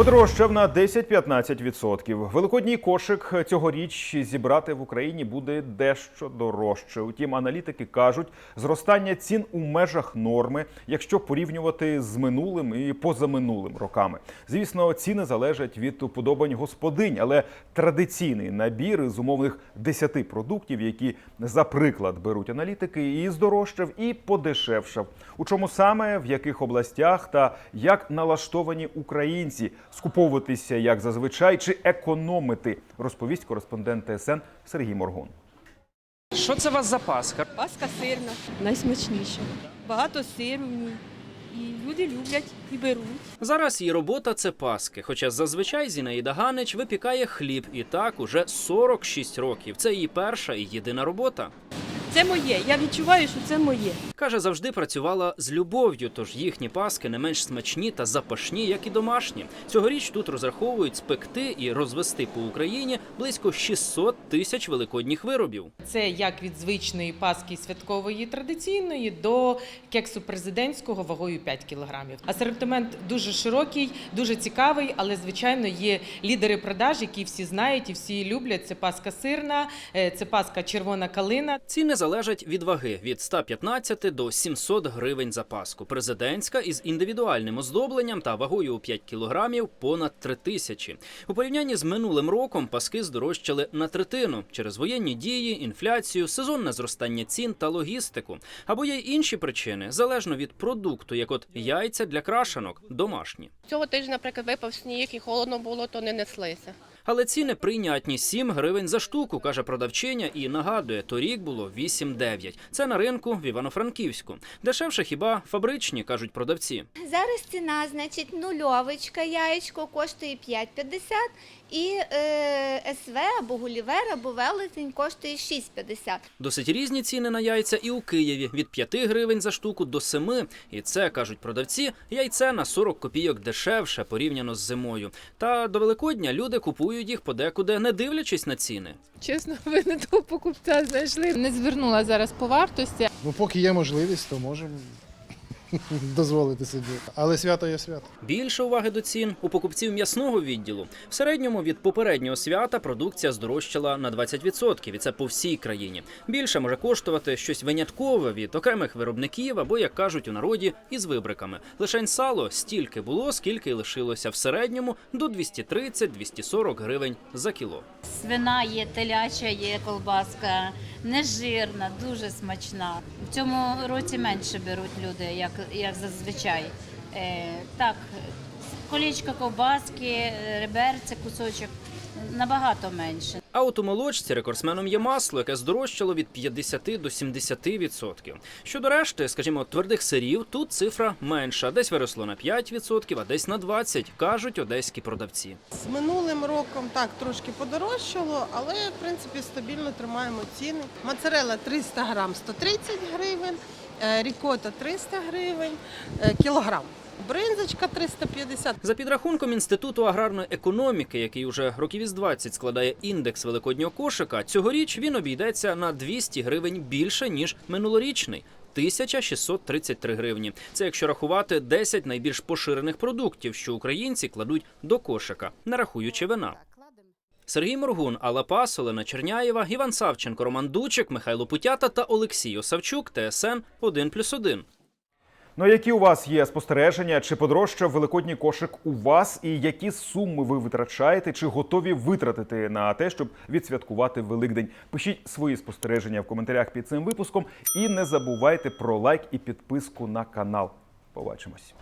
Подорожчав на 10-15%. Великодній кошик цьогоріч зібрати в Україні буде дещо дорожче. Утім, аналітики кажуть, зростання цін у межах норми, якщо порівнювати з минулим і позаминулим роками. Звісно, ціни залежать від уподобань господинь, але традиційний набір із умовних 10 продуктів, які за приклад беруть аналітики, і здорожчав, і подешевшав. У чому саме, в яких областях та як налаштовані українці скуповуватися як зазвичай чи економити, розповість кореспондент ТСН Сергій Моргун. Що це у вас за паска? Паска сирна, найсмачніша. Багато сиру в ній. І люди люблять і беруть. Зараз її робота це паски. Хоча зазвичай Зінаїда Ганич випікає хліб і так уже 46 років. Це її перша і єдина робота. Це моє. Я відчуваю, що це моє. Каже, завжди працювала з любов'ю, тож їхні паски не менш смачні та запашні, як і домашні. Цьогоріч тут розраховують спекти і розвести по Україні близько 600 тисяч великодніх виробів. Це як від звичної паски святкової традиційної до кексу президентського вагою 5 кілограмів. Асортимент дуже широкий, дуже цікавий, але звичайно є лідери продаж, які всі знають і всі люблять. Це паска сирна, е, це паска червона калина. Ціни залежать від ваги від 115 до 700 гривень за паску. Президентська із індивідуальним оздобленням та вагою у 5 кілограмів понад 3 тисячі. У порівнянні з минулим роком паски здорожчали на третину через воєнні дії, інфляцію, сезонне зростання цін та логістику. Або є й інші причини, залежно від продукту, як от яйця для крашанок, домашні. Цього тижня, наприклад, випав сніг і холодно було, то не неслися. Але ціни прийнятні 7 гривень за штуку, каже продавчиня, і нагадує, торік було 8-9. Це на ринку в Івано-Франківську. Дешевше хіба фабричні, кажуть продавці. Зараз ціна, значить, нульовочка яєчко коштує 5,50 і е, СВ або Гулівер, або велетень коштує 6,50. Досить різні ціни на яйця і у Києві від 5 гривень за штуку до 7. І це кажуть продавці, яйце на 40 копійок дешевше порівняно з зимою. Та до Великодня люди купують їх подекуди, не дивлячись на ціни. Чесно, ви не того покупця знайшли. Не звернула зараз по вартості. Ну, поки є можливість, то можемо дозволити собі. Але свято є свято. Більше уваги до цін у покупців м'ясного відділу. В середньому від попереднього свята продукція здорожчала на 20%, і це по всій країні. Більше може коштувати щось виняткове від окремих виробників або, як кажуть у народі, із вибриками. Лишень сало стільки було, скільки й лишилося в середньому до 230-240 гривень за кіло. Свина є, теляча є, колбаска, нежирна, дуже смачна. В цьому році менше беруть люди, як, як зазвичай. Е, так, колічко ковбаски, е, реберце, кусочок набагато менше. А от у молочці рекордсменом є масло, яке здорожчало від 50 до 70%. Щодо решти, скажімо, твердих сирів, тут цифра менша. Десь виросло на 5%, а десь на 20%, кажуть одеські продавці. З минулим роком так трошки подорожчало, але в принципі стабільно тримаємо ціни. Моцарелла 300 грам 130 гривень, рікота 300 гривень, е, кілограм. Бринзочка 350. За підрахунком Інституту аграрної економіки, який уже років із 20 складає індекс великоднього кошика, цьогоріч він обійдеться на 200 гривень більше ніж минулорічний. 1633 гривні. Це якщо рахувати 10 найбільш поширених продуктів, що українці кладуть до кошика, не рахуючи вина. Сергій Моргун, Алла Пас, Олена Черняєва, Іван Савченко, Роман Дучик, Михайло Путята та Олексій Осавчук. ТСН 1+,1. Ну, які у вас є спостереження? Чи подорожчав великодній кошик у вас? І які суми ви витрачаєте? Чи готові витратити на те, щоб відсвяткувати Великдень? Пишіть свої спостереження в коментарях під цим випуском. І не забувайте про лайк і підписку на канал. Побачимось.